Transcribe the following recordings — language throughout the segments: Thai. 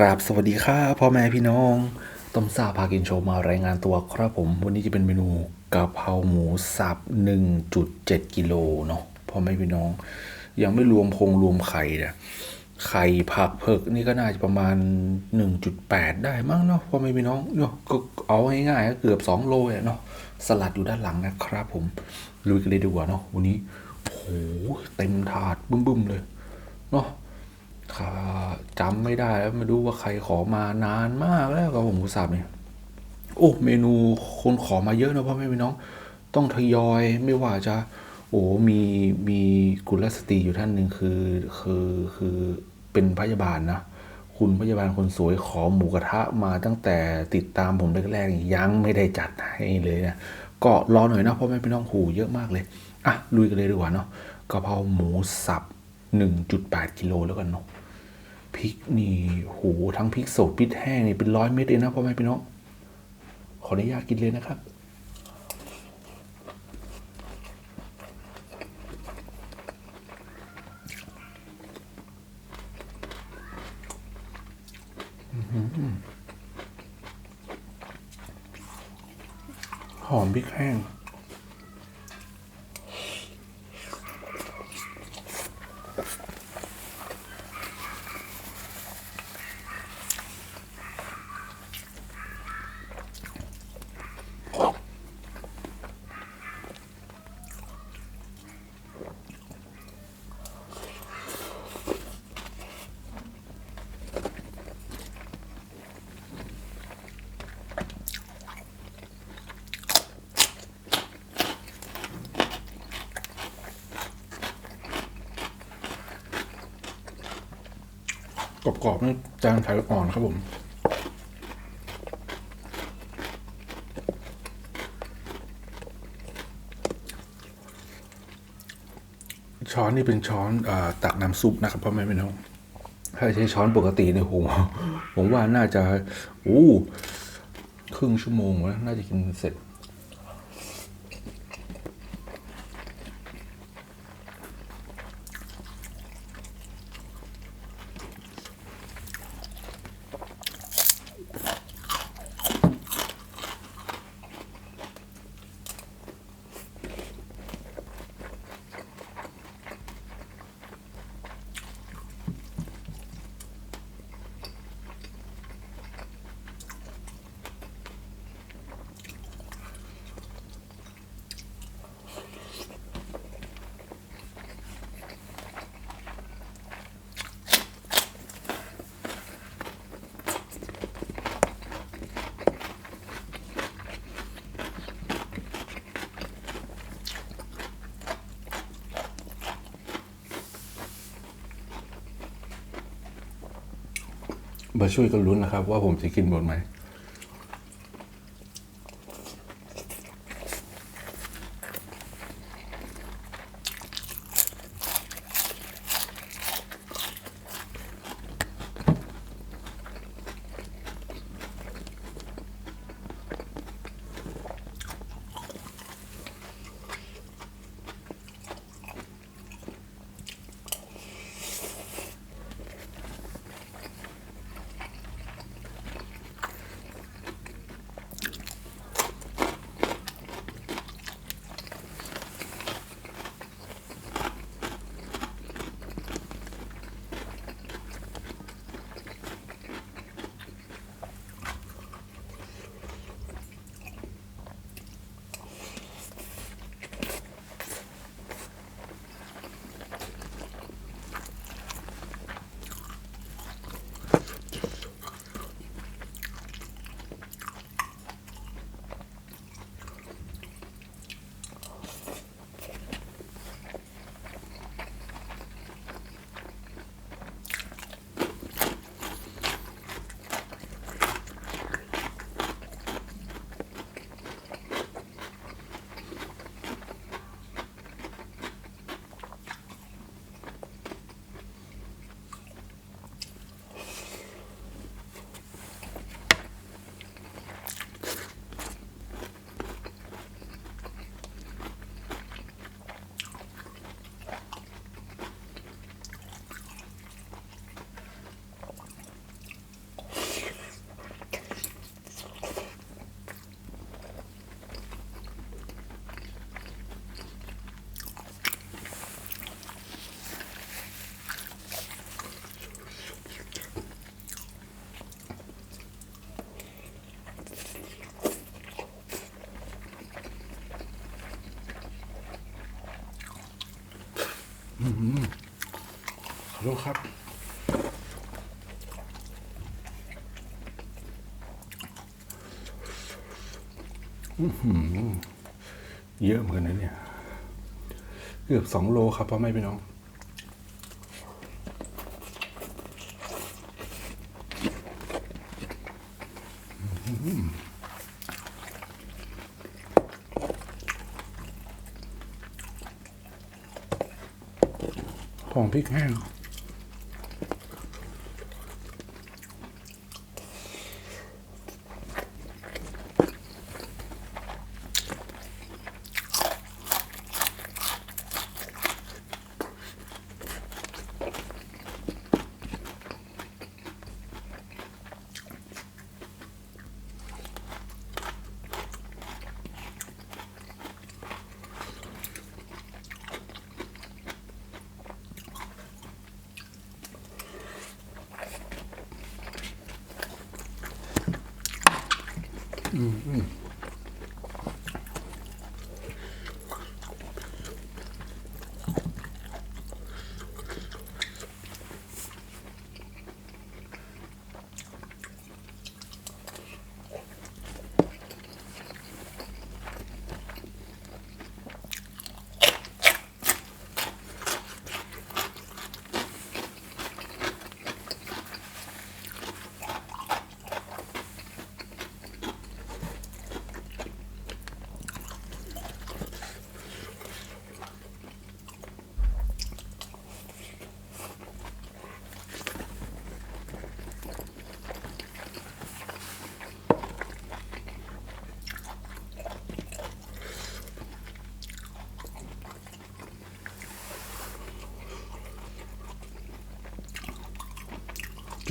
กราบสวัสดีครับพ่อแม่พี่น้องต้มซาพากินโชว์มารายงานตัวครับผม วันนี้จะเป็นเมนูกะเพราหมูสับ 1.7 กิโลเนาะพ่อแม่พี่น้อง ยังไม่รวมพงรวมไข่นะไข่ผักเผือกนี่ก็น่าจะประมาณ 1.8 ได้มั้งเนาะพ่อแม่พี่น้องเนาะก็เอาง่ายๆก็เกือบ 2 โลอะเนาะสลัดอยู่ด้านหลังนะครับผมลุยกันเลยดีกว่าเนาะวันนี้โหเต็มถาดบึ้มๆเลยเนาะ จำไม่ได้แล้วไม่รู้ว่าใครขอมานานมากแล้วกับผมหมูสับเนี่ยโอ้เมนูคนขอมาเยอะนะพ่อแม่พี่น้อง ต้องทยอยไม่ว่าจะ โอ้มีมีกุลสตรีอยู่ท่านหนึ่งคือคือคือเป็นพยาบาลนะคุณพยาบาลคนสวยขอหมูกระทะมาตั้งแต่ติดตามผมแรกๆยังไม่ได้จัดให้เลยนะก็รอหน่อยนะพ่อแม่พี่น้องหูเยอะมากเลยอะลุยกันเลยดีกว่าเนาะกะเพราหมูสับ 1.8กิโลแล้วกันเนาะ พริกนี่โหทั้งพริกสดพริกแห้งนี่เป็นร้อยเม็ดเลยนะพ่อแม่พี่น้องขออนุญาตกินเลยนะครับหอมพริกแห้ง กรอบๆนี่จานไข่อ่อนครับผมช้อนนี่เป็นช้อนอตักน้ำซุปนะครับพ่อแม่พี่น้องถ้าใช้ช้อนปกติเนี่ยโหผมว่าน่าจะโอ้ครึ่งชั่วโมงแล้วน่าจะกินเสร็จ มาช่วยกันลุ้นนะครับ ว่าผมจะกินหมดไหม ขอโทษครับ เยอะเหมือนกันนะเนี่ย เกือบสองโลครับพ่อแม่พี่น้องของพริกแห้ง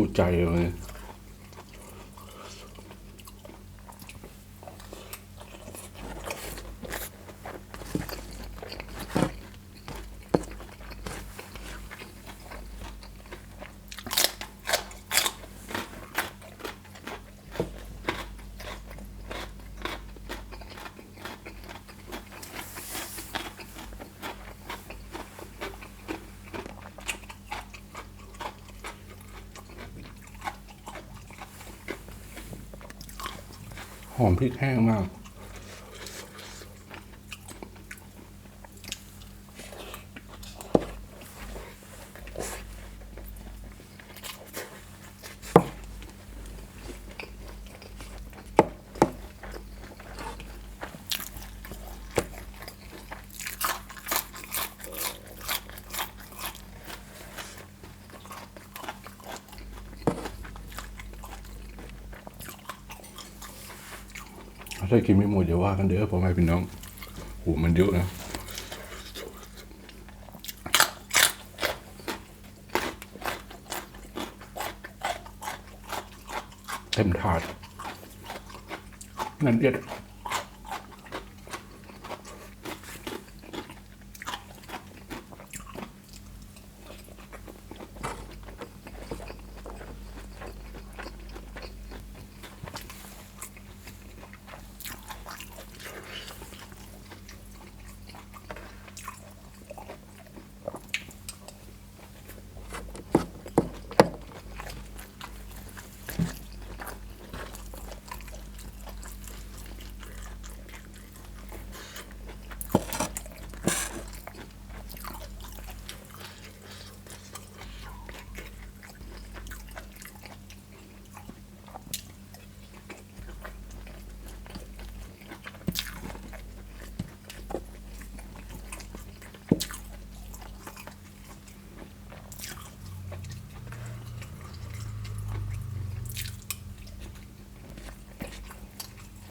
จุใจเลย หอมพริกแห้งมาก ถ้ากินไม่หมดเดี๋ยว่ากันเด้อพ่อแม่พี่น้องโหมันเยอะนะเต็มถาดนั่นเอียด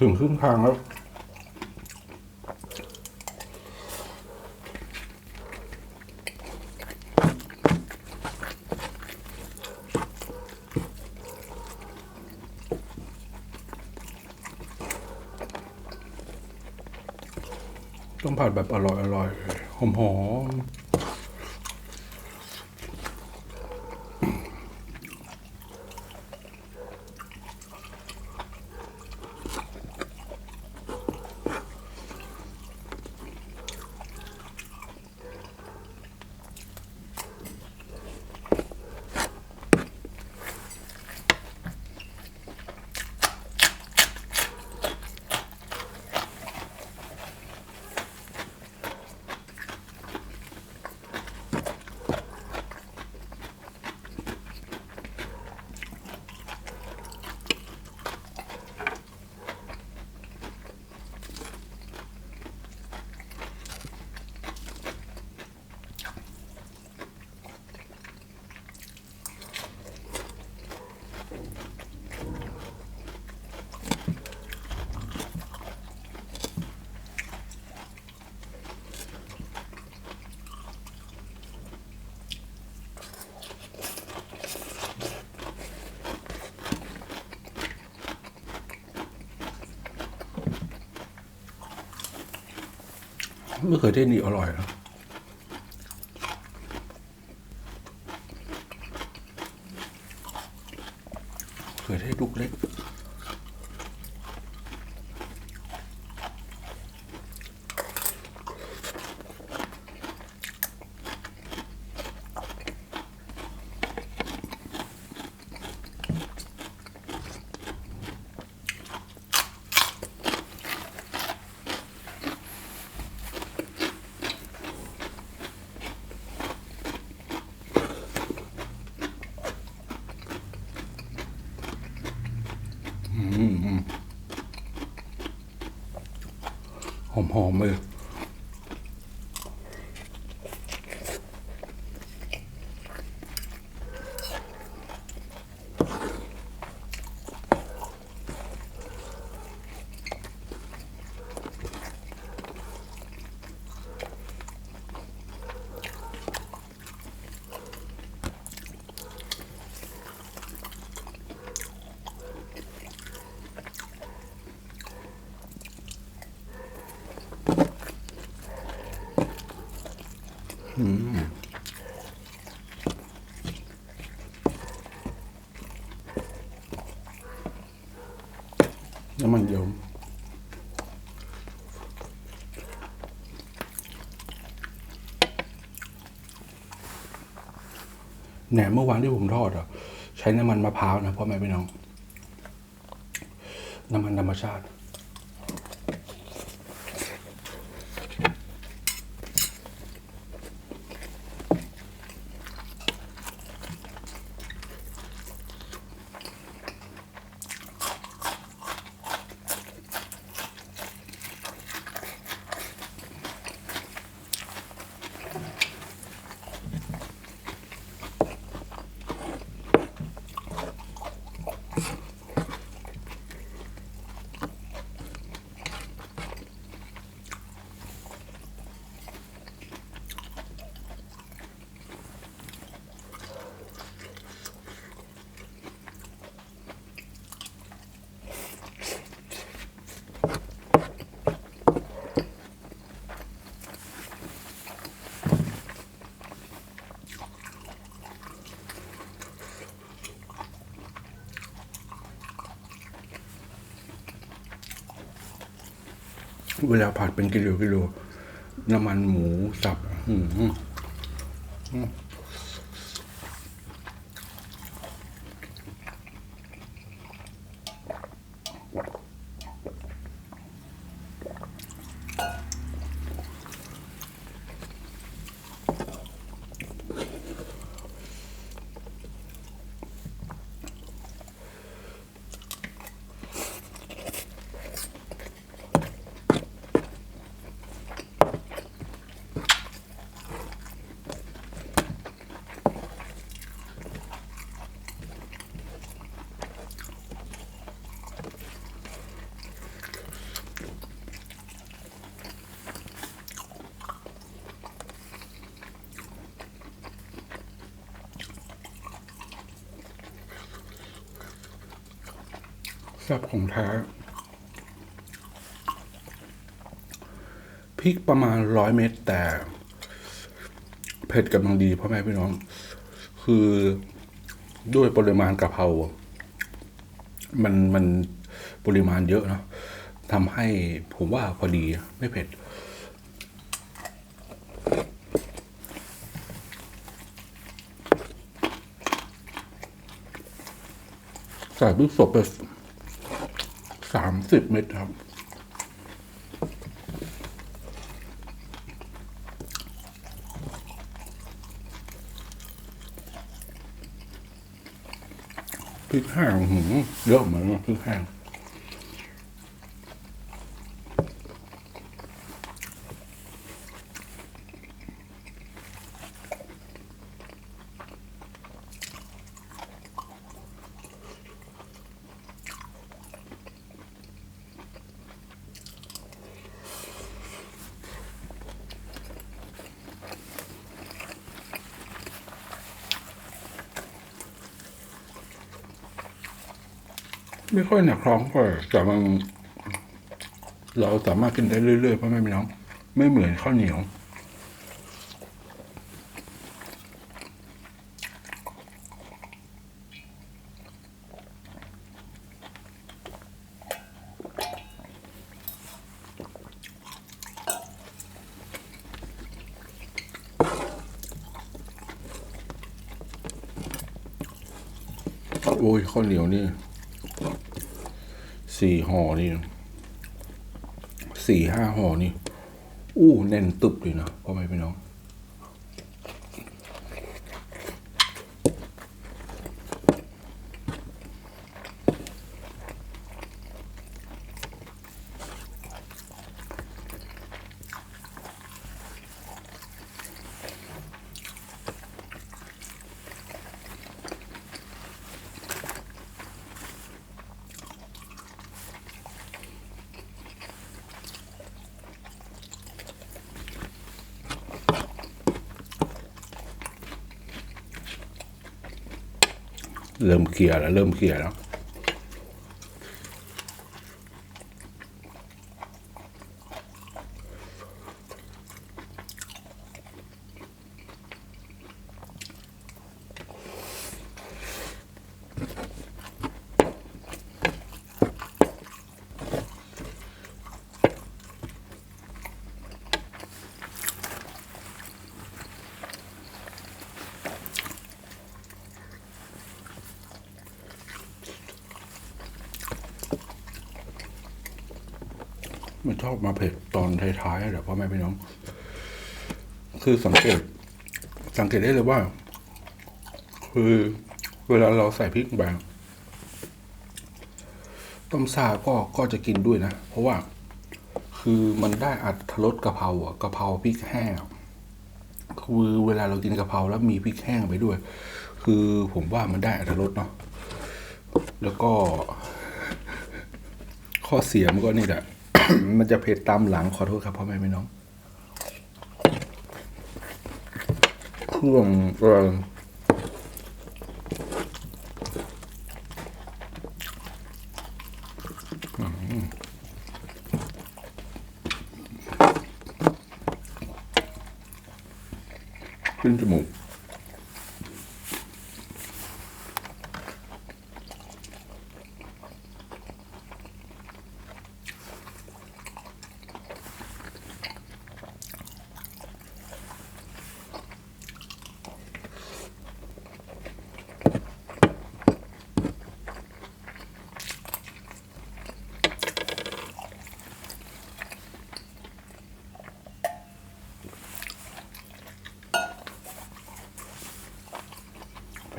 ถึงครึ่งทางแล้ว ต้องผัดแบบอร่อยอร่อยหอมหอม ไม่เคยได้นี่อร่อยนะเคยได้ลูกเล็ก หอมเออ น้ำมันเยิ้มแหนมเมื่อวานที่ผมทอดอะ ใช้น้ำมันมะพร้าวนะพ่อแม่พี่น้อง น้ำมันธรรมชาติ เวลาผัดเป็นกิโลกิโลน้ำมันหมูสับ อื้อ ซ่บของแท้ พริกประมาณร้อยเม็ดแต่ เผ็ดกำลังดีพ่อแม่พี่น้อง คือด้วยปริมาณกะเพรา มันมันปริมาณเยอะเนาะทำให้ผมว่าพอดีไม่เผ็ดใส่พริกสดไป สามสิบเม็ดครับ พริกแห้งหืมเยอะเหมือนกันพริกแห้ง ไม่ค่อยหนักท้องเท่าไหร่แต่มันเราสามารถกินได้เรื่อยๆเพราะไม่มีน้อง ไม่เหมือนข้าวเหนียวโอ้ยข้าวเหนียวนี่ สี่ห่อนี่สี่ห้าห่อนี่ อู้แน่นตึบเลยนะพ่อแม่พี่น้อง เริ่มเคลียร์แล้วเริ่มเคลียร์แล้ว มันชอบมาเผ็ดตอนท้ายๆแหละพ่อแม่พี่น้อง คือสังเกต สังเกตได้เลยว่า คือเวลาเราใส่พริกไปต้มซาก็ก็จะกินด้วยนะ เพราะว่า คือมันได้อัดรสกะเพราอะกะเพราพริกแห้งคือเวลาเรากินกะเพราแล้วมีพริกแห้งไปด้วย คือผมว่ามันได้อัตรสเนาะแล้วก็ ข้อเสียมันก็นี่แหละ มันจะเผ็ดตามหลังขอโทษครับพ่อแม่พี่น้องเครื่องเออขึ้นจมูก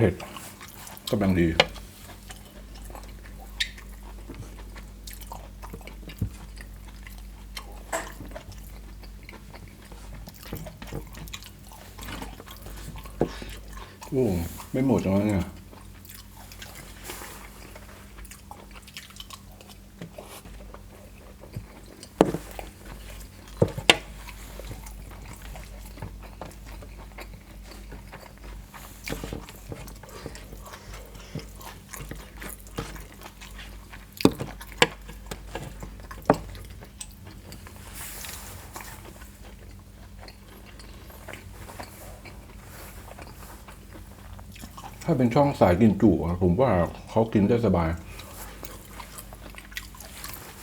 ผ็ดกำลังดี โอ้ ไม่หมดแล้วเนี่ย ถ้าเป็นช่องสายกินจุอะผมว่าเขากินได้สบาย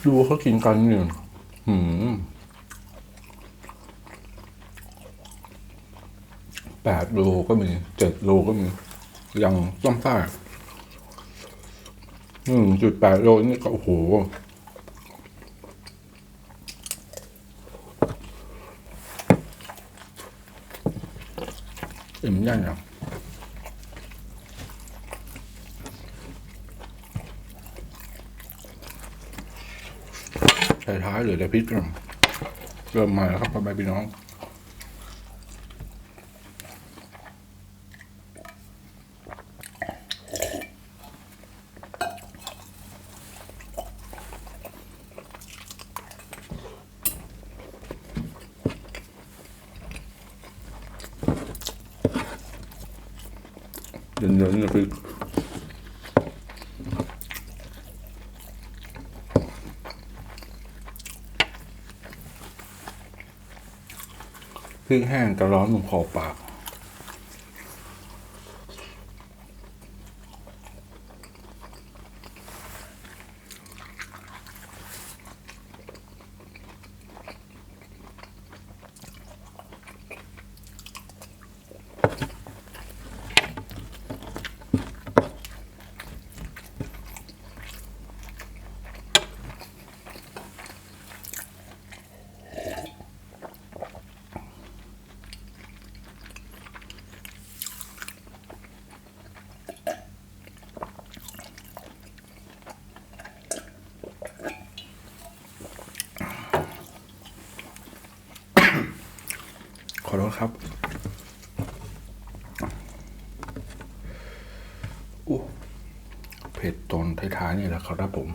ดูเขากินกันเนี่ยหืมแปดโลก็มีเจ็ดโลก็มียังต้มซ่าหนึ่งจุดแปดโลนี่ก็โอ้โหอิ่มยังอะท้ายๆ เหลือแต่พริกกันเริ่มมาแล้วครับพ่อแม่พี่น้องเย็นๆนะพริ ครึ่งแห้งจะร้อนลงคอปาก ครับอู้เผ็ดตอนท้ายๆนี่แหละครับผม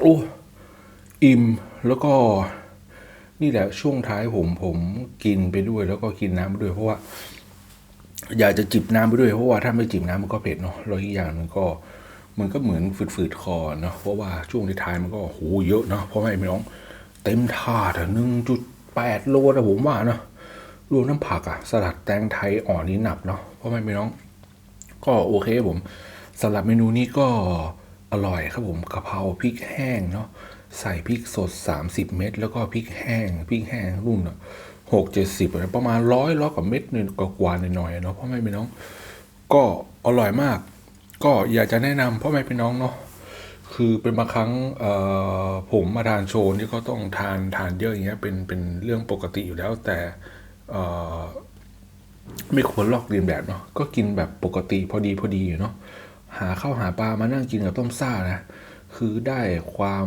โอ้ อิ่มแล้วก็นี่แหละช่วงท้ายผมผมกินไปด้วย แล้วก็กินน้ำไปด้วยเพราะว่า อยากจะจิบน้ำไปด้วยเพราะว่าถ้าไม่จิบน้ำมันก็เผ็ดเนาะแล้วอีกอย่างหนึงก็มันก็เหมือนฝืดๆคอเนาะเพราะว่าช่วงท้ายมันก็โหเยอะเนาะเพราะไม่พี่น้อง เต็มถาดอะหนึ่งจุดแปดโลนะผมว่าเนาะรวมน้ำผักอะสลัดแตงไทยอ่อนนี่หนักเนาะเพราะไม่พี่น้อง ก็โอเคผมสำหรับเมนูนี้ก็อร่อยครับผมกะเพราพริกแห้งเนาะ ใส่พริกสด 30 เม็ดแล้วก็พริกแห้งพริกแห้งรุ่นหกเจ็ดสิบประมาณร้อยร้อยกว่าเม็ดหนึ่งกว่าหน่อยๆเนาะพราะไม่เป็นน้อง ก็อร่อยมาก ก็อยากจะแนะนำพราะไม่เป็นน้องเนาะคือเป็นบางครั้งผมมาทานโชว์นี่ก็ต้องทานทานเยอะอย่างเงี้ยเป็นเป็นเรื่องปกติอยู่แล้วแต่ไม่ควรลอกเลียนแบบเนาะก็กินแบบปกติพอดีพอดีอยู่เนาะหาข้าวหาปลามานั่งกินกับต้มซ่านะ คือได้ความ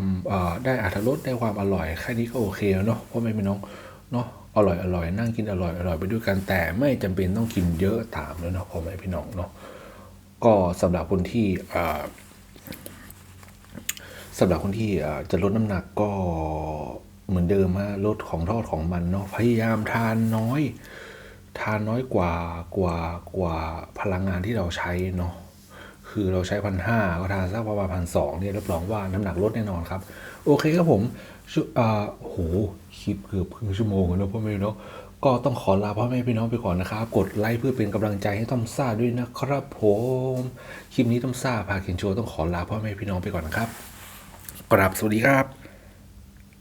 ได้อัตรสได้ความอร่อยแค่นี้ก็โอเคแล้วเนาะเพราะไม่เป็นน้องเนาะอร่อยอร่อยนั่งกินอร่อยอร่อยไปด้วยกันแต่ไม่จำเป็นต้องกินเยอะตามแล้วเนาะพอไม่พี่น้องเนาะก็สำหรับคนที่อ่าสำหรับคนที่จะลดน้ำหนักก็เหมือนเดิมฮะลดของทอดของมันเนาะพยายามทานน้อย ทานน้อยกว่ากว่ากว่าพลังงานที่เราใช้เนาะ คือเราใช้พันห้าก็ทานสักประมาณพันสองเนี่ยรับรองว่าน้ำหนักลดแน่นอนครับ โอเคครับผมชอ่าโหคลิปเกือบครึ่งชั่วโมงแล้วพ่อแม่พี่น้องก็ต้องขอลาพ่อแม่พี่น้องไปก่อนนะครับ กดไลค์เพื่อเป็นกำลังใจให้ต้อมซ่าด้วยนะครับผมคลิปนี้ต้อมซ่าพาเคนโชว์ต้องขอลาพ่อแม่พี่น้องไปก่อนนะครับกราบสวัสดีครับ